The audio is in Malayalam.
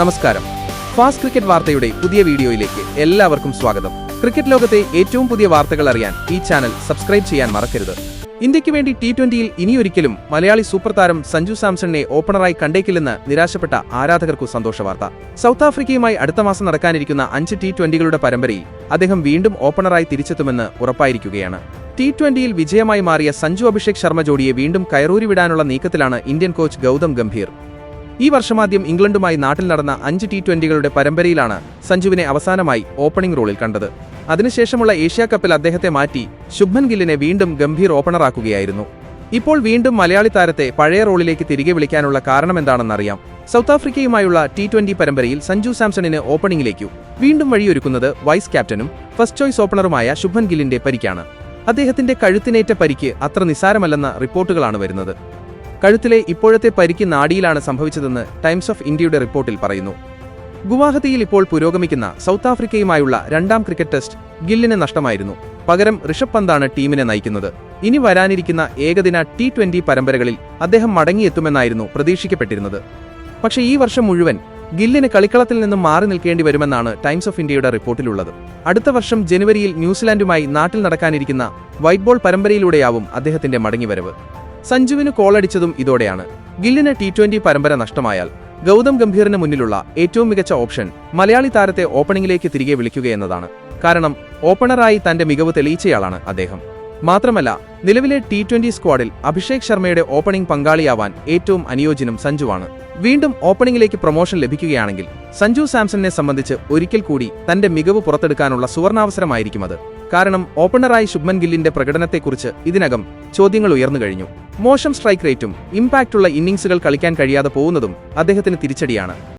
നമസ്കാരം. ഫാസ്റ്റ് ക്രിക്കറ്റ് വാർത്തയുടെ പുതിയ വീഡിയോയിലേക്ക് എല്ലാവർക്കും സ്വാഗതം. ക്രിക്കറ്റ് ലോകത്തെ ഏറ്റവും പുതിയ വാർത്തകൾ അറിയാൻ ഈ ചാനൽ സബ്സ്ക്രൈബ് ചെയ്യാൻ മറക്കരുത്. ഇന്ത്യയ്ക്ക് വേണ്ടി ടി ട്വന്റിയിൽ ഇനിയൊരിക്കലും മലയാളി സൂപ്പർ താരം സഞ്ജു സാംസണിനെ ഓപ്പണറായി കണ്ടേക്കില്ലെന്ന് നിരാശപ്പെട്ട ആരാധകർക്കു സന്തോഷ വാർത്ത. സൗത്ത് ആഫ്രിക്കയുമായി അടുത്ത മാസം നടക്കാനിരിക്കുന്ന അഞ്ച് ടി ട്വന്റികളുടെ പരമ്പരയിൽ അദ്ദേഹം വീണ്ടും ഓപ്പണറായി തിരിച്ചെത്തുമെന്ന് ഉറപ്പായിരിക്കുകയാണ്. ടി ട്വന്റിയിൽ വിജയമായി മാറിയ സഞ്ജു അഭിഷേക് ശർമ്മ ജോഡിയെ വീണ്ടും കയറൂരി വിടാനുള്ള നീക്കത്തിലാണ് ഇന്ത്യൻ കോച്ച് ഗൗതം ഗംഭീർ. ഈ വർഷമാദ്യം ഇംഗ്ലണ്ടുമായി നാട്ടിൽ നടന്ന അഞ്ച് ടി ട്വന്റികളുടെ പരമ്പരയിലാണ് സഞ്ജുവിനെ അവസാനമായി ഓപ്പണിംഗ് റോളിൽ കണ്ടത്. അതിനുശേഷമുള്ള ഏഷ്യാ കപ്പിൽ അദ്ദേഹത്തെ മാറ്റി ശുഭൻ ഗില്ലിനെ വീണ്ടും ഗംഭീർ ഓപ്പണറാക്കുകയായിരുന്നു. ഇപ്പോൾ വീണ്ടും മലയാളി താരത്തെ പഴയ റോളിലേക്ക് തിരികെ വിളിക്കാനുള്ള കാരണമെന്താണെന്നറിയാം. സൗത്ത് ആഫ്രിക്കയുമായുള്ള ടി ട്വന്റി പരമ്പരയിൽ സഞ്ജു സാംസണിന് ഓപ്പണിംഗിലേക്കു വീണ്ടും വഴിയൊരുക്കുന്നത് വൈസ് ക്യാപ്റ്റനും ഫസ്റ്റ് ചോയ്സ് ഓപ്പണറുമായ ശുഭൻ ഗില്ലിന്റെ പരിക്കാണ്. അദ്ദേഹത്തിന്റെ കഴുത്തിനേറ്റ പരിക്ക് അത്ര നിസാരമല്ലെന്ന റിപ്പോർട്ടുകളാണ് വരുന്നത്. കഴുത്തിലെ ഇപ്പോഴത്തെ പരിക്ക് നാടിയിലാണ് സംഭവിച്ചതെന്ന് ടൈംസ് ഓഫ് ഇന്ത്യയുടെ റിപ്പോർട്ടിൽ പറയുന്നു. ഗുവാഹത്തിയിൽ ഇപ്പോൾ പുരോഗമിക്കുന്ന സൗത്ത് ആഫ്രിക്കയുമായുള്ള രണ്ടാം ക്രിക്കറ്റ് ടെസ്റ്റ് ഗില്ലിന് നഷ്ടമായിരുന്നു. പകരം ഋഷഭ് പന്താണ് ടീമിനെ നയിക്കുന്നത്. ഇനി വരാനിരിക്കുന്ന ഏകദിന ടി ട്വന്റി പരമ്പരകളിൽ അദ്ദേഹം മടങ്ങിയെത്തുമെന്നായിരുന്നു പ്രതീക്ഷിക്കപ്പെട്ടിരുന്നത്. പക്ഷേ ഈ വർഷം മുഴുവൻ ഗില്ലിന് കളിക്കളത്തിൽ നിന്നും മാറി നിൽക്കേണ്ടി വരുമെന്നാണ് ടൈംസ് ഓഫ് ഇന്ത്യയുടെ റിപ്പോർട്ടിലുള്ളത്. അടുത്ത വർഷം ജനുവരിയിൽ ന്യൂസിലാൻഡുമായി നാട്ടിൽ നടക്കാനിരിക്കുന്ന വൈറ്റ് ബോൾ പരമ്പരയിലൂടെയാവും അദ്ദേഹത്തിന്റെ മടങ്ങിവരവ്. സഞ്ജുവിന് കോളടിച്ചതും ഇതോടെയാണ്. ഗില്ലിന് ടി ട്വന്റി പരമ്പര നഷ്ടമായാൽ ഗൗതം ഗംഭീറിന് മുന്നിലുള്ള ഏറ്റവും മികച്ച ഓപ്ഷൻ മലയാളി താരത്തെ ഓപ്പണിംഗിലേക്ക് തിരികെ വിളിക്കുക എന്നതാണ്. കാരണം ഓപ്പണറായി തന്റെ മികവ് തെളിയിച്ചയാളാണ് അദ്ദേഹം. മാത്രമല്ല നിലവിലെ ടി ട്വന്റി സ്ക്വാഡിൽ അഭിഷേക് ശർമ്മയുടെ ഓപ്പണിംഗ് പങ്കാളിയാവാൻ ഏറ്റവും അനുയോജ്യനും സഞ്ജുവാണ്. വീണ്ടും ഓപ്പണിംഗിലേക്ക് പ്രൊമോഷൻ ലഭിക്കുകയാണെങ്കിൽ സഞ്ജു സാംസണിനെ സംബന്ധിച്ച് ഒരിക്കൽ കൂടി തന്റെ മികവ് പുറത്തെടുക്കാനുള്ള സുവർണാവസരമായിരിക്കും അത്. കാരണം ഓപ്പണറായി ശുഭ്മൻ ഗില്ലിന്റെ പ്രകടനത്തെക്കുറിച്ച് ഇതിനകം ചോദ്യങ്ങൾ ഉയർന്നു കഴിഞ്ഞു. മോശം സ്ട്രൈക്ക് റേറ്റും ഇമ്പാക്റ്റുള്ള ഇന്നിംഗ്സുകൾ കളിക്കാൻ കഴിയാതെ പോകുന്നതും അദ്ദേഹത്തിന് തിരിച്ചടിയാണ്.